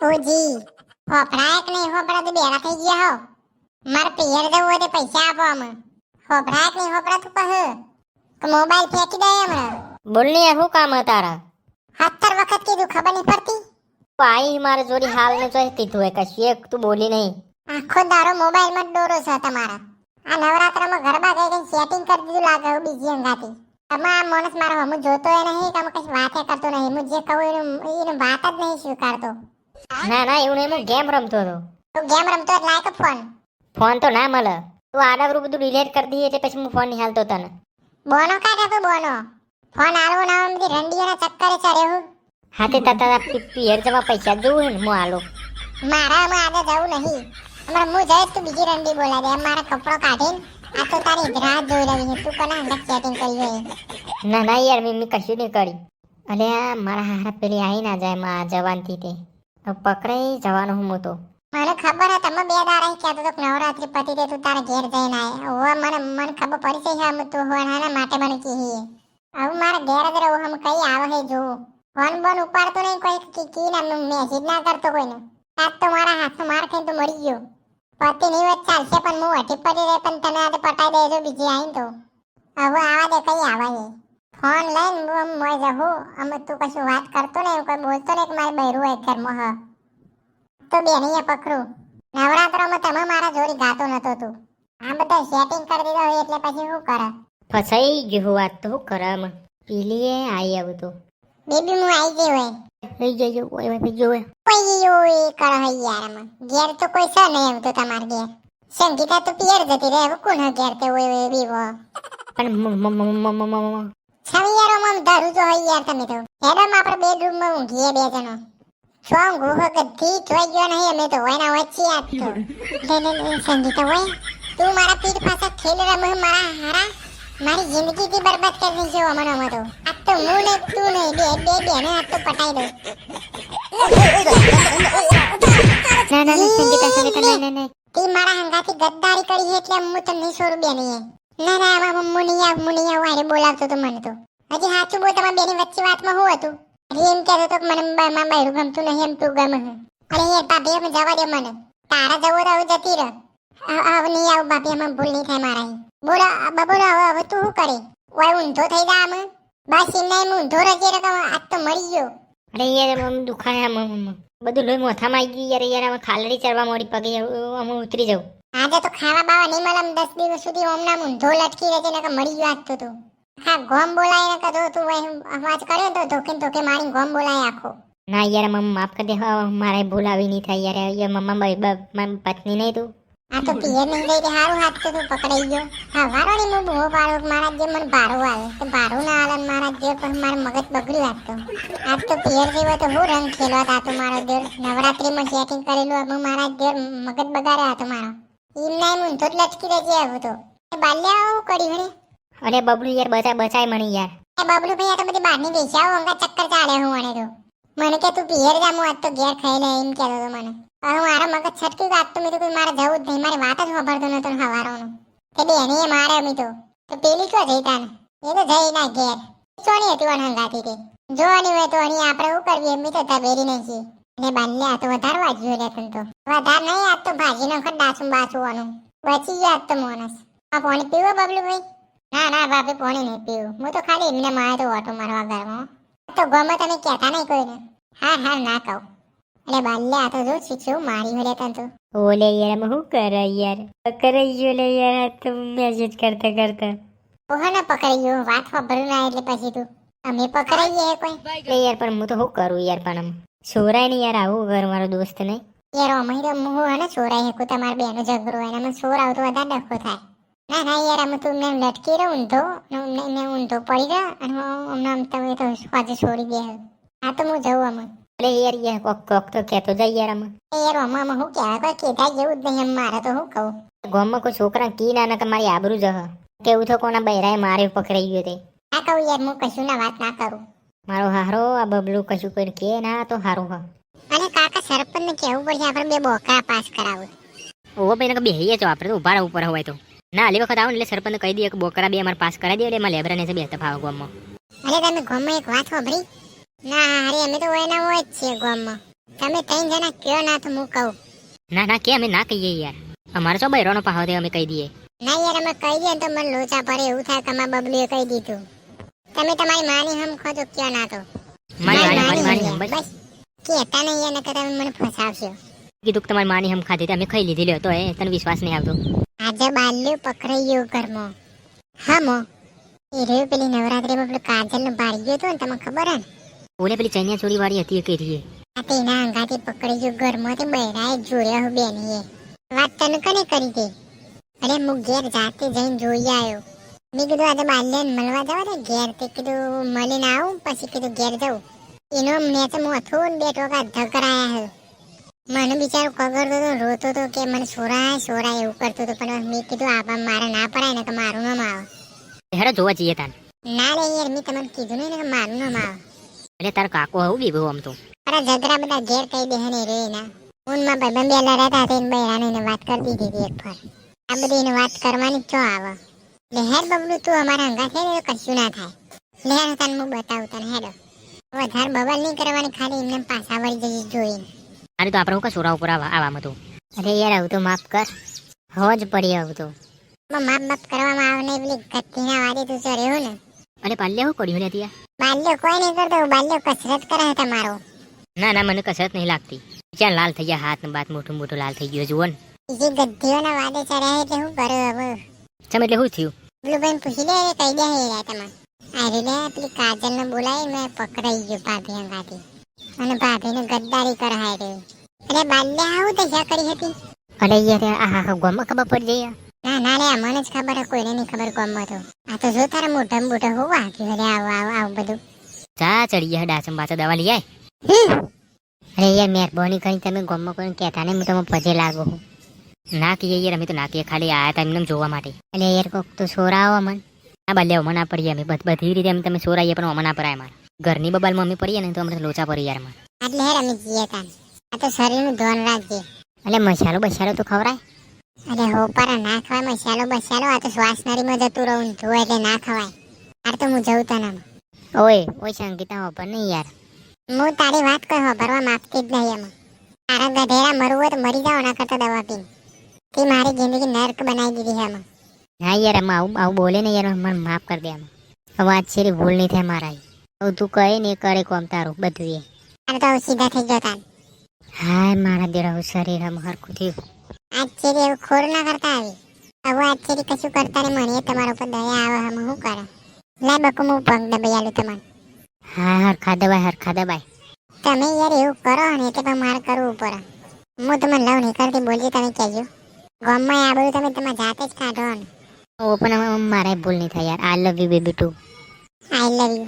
ઓજી હોભરાય કે નહીં હોભરા તો બેરા થઈ ગયા હો. મારે પિયર જવું હોય તો પૈસા આપો અમે હોભરાય કે નહીં હોભરા તું કહે. કે મોબાઈલ ફેંકી દે હમણાં. બોલ ને શું કામ તારા? સત્તર વખત કીધું ખબર નહીં પડતી? આઈ મારે જોડી હાલ ને જોઈ કીધું હોય કશી એક તું બોલી નહીં. આખો દારો મોબાઈલમાં જ ડોરો છે તમારા. આ નવરાત્રમાં ગરબા ગઈ ગઈ સેટિંગ કરી દીધું લાગે હું બીજી અંગાથી. તમે આ માણસ મારો હમું જોતો ય નહીં કે કઈ વાતે કરતો નહીં. હું જે કહું એનું એનું વાત જ નહીં સ્વીકારતો. ના ના એવું નહીં હું ગેમ રમતો હતો. તું ગેમ રમતો જ લાયક ફોન? ફોન તો ના મળે. તું આડાવરું બધું ડિલેટ કરી દઈએ એટલે પછી હું ફોન નહીં હાલતો તને. બોનો કાઢે તું બોનો. ફોન આલવો ના આવે બધી રંડીઓના ચક્કરે ચડ્યો હું. હાથે તાતા પિયર જમા પૈસા જોવું ને હું આલો મારા માં આગળ જવું નહીં. હમણાં હું જઈશ તું બીજી રંડી બોલા દે. મારા કપડો કાઢીને આ તો તારી રાત જોઈ રહી છે. તું કોને અંદર ચેટિંગ કરી હોય? ના ના યાર મેં મેં કશું નહીં કરી અલે મારા હારા પેલી આવી ના જાય માં જવાનથી તે. પકડાઈ જવાનો હું તો. મને ખબર હે, તમે બે દાડા કહેતો તો નવરાત્રી પતી દે તું તારા ઘેર જઈને ના હવે મને મને ખબર પડી છે હમ તું હાના માટે મને કહી હવે મારા ઘેર જ રહું હમ કઈ આવે હે જો ફોન બોન ઉપાડતો નહીં કોઈ, કી ના મેસેજ ના કરતો કોઈને. આજ તો મારા હાથમાં માર ખાઈને તો મરી ગયો. પતિ નહીં વાત ચાલશે, પણ હું હટી પડી રહે, પણ તને આજે પટાઈ દેજો, બીજી આવીને તો. હવે આવા દે, કઈ આવા હે ફોન લઈને હું આમ મોય જહું અમે તું કશું વાત કરતો નહીં કોઈ બોલતો ને કે મારે બૈરું હોય ઘરમાં હ તો બેનીએ પકડું નવરાત્રોમાં તમે મારા જોડી ગાતો નતો તું આ બધા સેટિંગ કરી દીધો હોય એટલે પછી શું કરે ફસાઈ ગયું વાત તો શું કરે આમાં પેલી આવી આવું તો બેબી હું આવી ગઈ હોય થઈ જજો ઓય ઓય જોવે કોઈ યોય કરે હઈ યાર આમાં ઘેર તો કોઈ છે નહીં એમ તો તમાર ઘેર સંગીતા તો પિયર જતી રહે હવે કોણ ઘેર તે હોય હોય બીવો પણ મ- મ- મ- મ- મ- મ- મ- છવિયારોમાં આમ ધરું જો હોય યાર તમે તો. હેડમ આપણે બેડરૂમમાં ઊંઘીએ બે જણો. છો ઊંઘું હો જોઈ ગયો નહીં? અમે તો હોય ના વચ્ચે આજ તો. લે લે લે સંગીતા હોય. તું મારા પીઠ પાસે ખેલ રમે મારા હારા. મારી જિંદગી થી બરબાદ કરી દીધી છે અમનો અમો તો. આજ તો હું ને તું નહીં. બે બે બેને આજ તો પટાઈ દઉં. ના ના સંગીતા સંગીતા ના ના તી મારા હંગાથી ગદ્દારી કરી એટલે હું તને સોરું બે નહીં ના ના આમાં નહીં મુનિયા વારે બોલાવતો તો મને તો. હજી સાચું બોલ તમારા બેની વચ્ચે વાતમાં હું હતું? હજી એમ કહેતો તો મને મારા બૈરું ગમતું નહીં એમ તું ગમે અરે યાર ભાભી અમે જવા દે મને. તારા જવો તો જતી રહ. હવે નહીં આવું ભાભી અમે ભૂલ નહીં થાય મારા બોલો આ બોલો હવે હવે તું શું કરે? ઓય ઊંધો થઈ જા આમ. બસ એમને એમ ઊંધો રજે રકમ આજ તો મરી ગયો. અરે યાર આમ દુખાય આમ આમ, આમ. બધું લોહી મોથામાં આવી ગયું યાર યાર આમાં ખાલડી ચડવા મોડી પગે આમ ઉતરી જાઉં. આજે તો ખાવા બાવા નહીં મળે દસ દિવસ સુધી ઓમના ઊંધો લટકી રહેશે ને કે મરી ગયો તો તું. હા ગોમ બોલાય ને કદો તું અવાજ કર્યો તો ધોકે ધોકે મારી ગોમ બોલાય આખો. ના યાર મમ્મા માફ કરી દે. મારે ભૂલ આવી નહીં થાય યાર. યાર મમ્મા મારી પત્ની નહીં તું. આ તો પિયર નહીં ગઈ હારું હાથ તો તું પકડાઈ ગયો. હા વારો ને હું બહુ પાડો મારા જે મને ભારું આવે તો ભારું ના આવે મારા જે પણ મારું મગજ બગડ્યું આજ તો. આજ તો પિયર જેવો તો હું રંગ ખેલવા હતા તો મારો દેવ. નવરાત્રીમાં ચેકિંગ કરેલું હું મારા દેવ મગજ બગાડ્યા હતો મારો. એમ ઊંધો જ લટકી રહેજે આવું તો બાલ્યા આવું કરી હે અરે બબલું યાર બચા બચાય મણી યાર. એ બબલુ ભાઈ આ તો બધી બહારની વેચાઓ અંગા ચક્કર ચાલે હું અને તો. મને કે તું પિયર જા હું આજ તો ઘેર ખાઈ લે એમ કહેતો તો મને. હવે મારા મગજ છટકી કે તો મેં તો કોઈ મારે જવું જ નહીં. મારી વાત જ સાંભળતો નતો હવારોનો. તે બેની એ મારે અમી તો. તો પેલી ક્યાં જઈ તાને? એ તો જઈ ના ઘેર. સોની હતી વણ હંગાતી તે. જોવાની હોય તો અહીં આપણે શું કરવી એમ તો તબેરી નહીં છીએ ને બાલ્યા તો વધારવા વાજ્યું લે તને તો. વધાર નહીં આજ તો ભાજી નો ખડ ડાસું બાસવાનું બચી ગયા તો મોનસ આ પાણી પીવો બબલુ ભાઈ? ના ના બાપે પાણી નહીં પીવું. હું તો ખાલી એમને મારે તો ઓટો મારવા ઘરમાં તો ગમે તમે કહેતા નહીં કોઈને. હા હા ના કહું. એટલે બાલ્યા આ તો જો શીખ્યું મારી હોય તન તો. ઓલે યાર શું કરે યાર? ગયો લે યાર તો મેસેજ કરતા કરતા. ઓહો ને પકડી ગયો. વાત ખબર ના એટલે પછી તું. અમે પકડાઈ ગયા કોઈ? યાર પણ હું તો શું કરું યાર પણ આમ છોરાય ને યાર આવું ઘર મારો દોસ્ત નહીં. યાર અમારી તો હું અને સોરાય હેકું તમારા બેનો ઝઘડો હોય એમાં ચોર આવતો વધારે ડખો થાય. ના ના યાર અમે તું એમને લટકી રહ્યો ઊંધો મેં અમને એમને ઊંધો પડી રહ્યો અને હું આમ તમે તો આજે છોડી દે હા તો હું જઉં આમાં. અરે યાર યાર કોક કોક તો કહેતો જાય યાર આમાં. યાર આમાં હું કહેવાય કોઈ કહેતા જેવું જ નહીં એમ મારે તો હું કહું. ગામમાં કોઈ છોકરા કી ના ના કે મારી આબરૂ જહ કેવું તો કોના બૈરાએ મારે પકડાઈ ગયો તે? આ કહું યાર હું કશું ના વાત ના કરું. મારો હારો આ બબલું કશું કોઈ કે ના તો હારું હા. અને કાકા સરપંચ કેવું કહેવું પડશે આપણે બે બોકરા પાસ કરાવું. ઓ ભાઈ ને બેહીએ છો આપણે તો ઊભા રહો ઉપર હોય તો. ના આલી વખત આવો એટલે સરપંચ કહી દઈએ કે બોકરા બે અમાર પાસ કરાવી દે એટલે એમાં લેબરા ને બે તફાવ ગામમાં. અરે તમે ગામમાં એક વાત સાંભળી? ના અરે અમે તો એના હોય જ છીએ ગામમાં. તમે ત્રણ જણા કયો ના તો હું કહું. ના ના કે અમે ના કહીએ યાર. અમારે તો બૈરોનો પાહો દે અમે કહી દઈએ. ના યાર અમે કહી દઈએ ને તો મને લોચા પડે એવું થાય કે અમારા બબલીએ કહી દીધું. તમે તમારી માની હમ ખો તો કયો ના તો. મારી માની માની હમ બસ. કેતા નહીં એને તમે મને ફસાવશો. કીધું કે તમારી માની હમ ખાધી હતી અમે ખાઈ લીધી લ્યો તો એ તને વિશ્વાસ નહીં આવતો. આજે બાલ્યો પકડાઈ ગયું ઘરમાં. હા મો એ રહ્યું પેલી નવરાત્રીમાં પેલું કાજલનું ભાળી ગયું હતું ને તમને ખબર હે ને? ઓલે પેલી ચૈનિયા ચોરી વાળી હતી કે રીએ આ તે એના અંગાથી પકડી ગયું તે બહેરાએ જોયા હું બેનીએ. વાત તને કને કરી દે અરે હું ઘેર જાતે જઈને જોઈ આવ્યો. મેં કીધું આજે બાલ્યાને મળવા જવા દે ઘેર તે કીધું મળીને આવું પછી કીધું ઘેર જવું એનો મેં તો મોથું ને બે ટોકા ધકરાયા હે. મને બિચારો કગરતો તો રોતો તો કે મને છોરાય છોરાય એવું કરતો તો પણ મેં કીધું આપા મારે ના પડાય ને કે મારું નામ આવે હેડો જોવા જઈએ તાન. ના રે યાર મેં તમને કીધું નહીં ને કે મારું નામ આવે એટલે તાર કાકો હું બી આમ તો. અરે ઝઘડા બધા ઘેર કઈ દે ને રે ના. ઊનમાં ભાઈ બંબેલા રહેતા હતા એને બૈરાને વાત કરી દીધી હતી એક ફર આ બધી વાત કરવાની ચો આવે. લે હેડ બબલું તું અમારા છે ને કશું ના થાય. લે હેડ તને હું બતાવું તને હેડો. વધારે બબલ નહીં કરવાની ખાલી એમને પાછા વળી જઈ જોઈને. અરે તો આપણે હું કશું ઉપર આવા આવામાં હતું અરે યાર આવું તો માફ કર. હોજ પડી આવું તો. માફ માપ બાપ કરવામાં આવે નહીં પેલી ગત્તીના વાદે તું ચડ્યો ને. અરે પાલ્યા હું કર્યું નથી ત્યાં બાલ્યો કોઈ નહીં કરતો બાલ્ય કસરત કરે છે તમારો. ના ના મને કસરત નહીં લાગતી. ક્યાં લાલ થઈ ગયા હાથ ને બાત મોટું મોટું લાલ થઈ ગયું જુઓ ને. જે ગદ્દીઓના વાદે ચડ્યા એટલે હું કર્યું હવે. ચમ એટલે શું થયું? બેન પૂછી લે કઈ દે હે રે તમે અરે લે પેલી કાજલ ને બોલાવી મેં પકડાઈ ગયો ભાભી અંગાથી અને ભાભીને ગદ્દારી કરાય રે અરે બાલ્ય આવું તો જ્યાં કરી હતી. અરે યાર આ હા ગોમાં ખબર પડી જાય ના ના રે મને જ ખબર કોઈને નહીં ખબર કોમમાં તો આ તો જો તારા મોઢા મોઢા હું વાગ્યું અરે આવું આવું આવું બધું. ચા ચડી ગયા ડાસમ પાછા દવા લઈ આય. અરે યાર મહેરબાની કરી તમે ગોમાં કોઈને કહેતા નહીં હું તમે પજે લાગો ના કહીએ યાર અમે તો ના કહીએ ખાલી આયા હતા એમને જોવા માટે. એટલે યાર કોક તો સોરાવો મન આ બલ્યા ઓમાં ના પડીએ અમે. બધી રીતે અમે તમે સોરાઈએ પણ ઓમાં ના પડાય મારે ઘરની બબાલમાં અમે પડીએ ને તો અમને લોચા પડી યાર મારે એટલે યાર અમે જીએ તા આ તો શરીરનું ધ્યાન રાખજે. એટલે મસાલો બસાલો તો ખવરાય. અરે હો પર ના ખવાય મસાલો બસાલો આ તો શ્વાસ નળીમાં જતું રહું ને ધોય એટલે ના ખવાય. આ તો હું જઉં ના ઓય ઓય સંગીતા ઓપર નહીં યાર. હું તારી વાત કોઈ ભરવા માંગતી જ નહીં એમાં તારા ગધેડા મરવું હોય તો મરી જાવ ના કરતા દવા પીને. તે મારી જિંદગી નર્ક બનાવી દીધી છે એમાં હા યાર એમાં આવું આવું બોલે ને યાર મને માફ કરી દે આમાં હવે આજ છે ભૂલ નહીં થાય મારા હવે તું કહે ને કરે કોમ તારું બધું એ અને તો સીધા થઈ જતા હાય મારા દેડા શરીર આમ હરખું થયું આજ ચેરી એવું ખોર ના કરતા આવી હવે આજ ચેરી કશું કરતા નહીં મને તમારા ઉપર દયા આવે હમ શું કરે લાય બકુ હું પગ દબાઈ આલું તમને હા હરખા દબાય હરખા દબાય તમે યાર એવું કરો ને એટલે મારે કરવું પડે હું તમને લવ નહીં કરતી બોલજી તમે કહેજો. ગમમાં આ બધું તમે તમારા જાતે જ કાઢો ઓ પણ મારે ભૂલ નહીં થાય યાર. I love you baby too I love you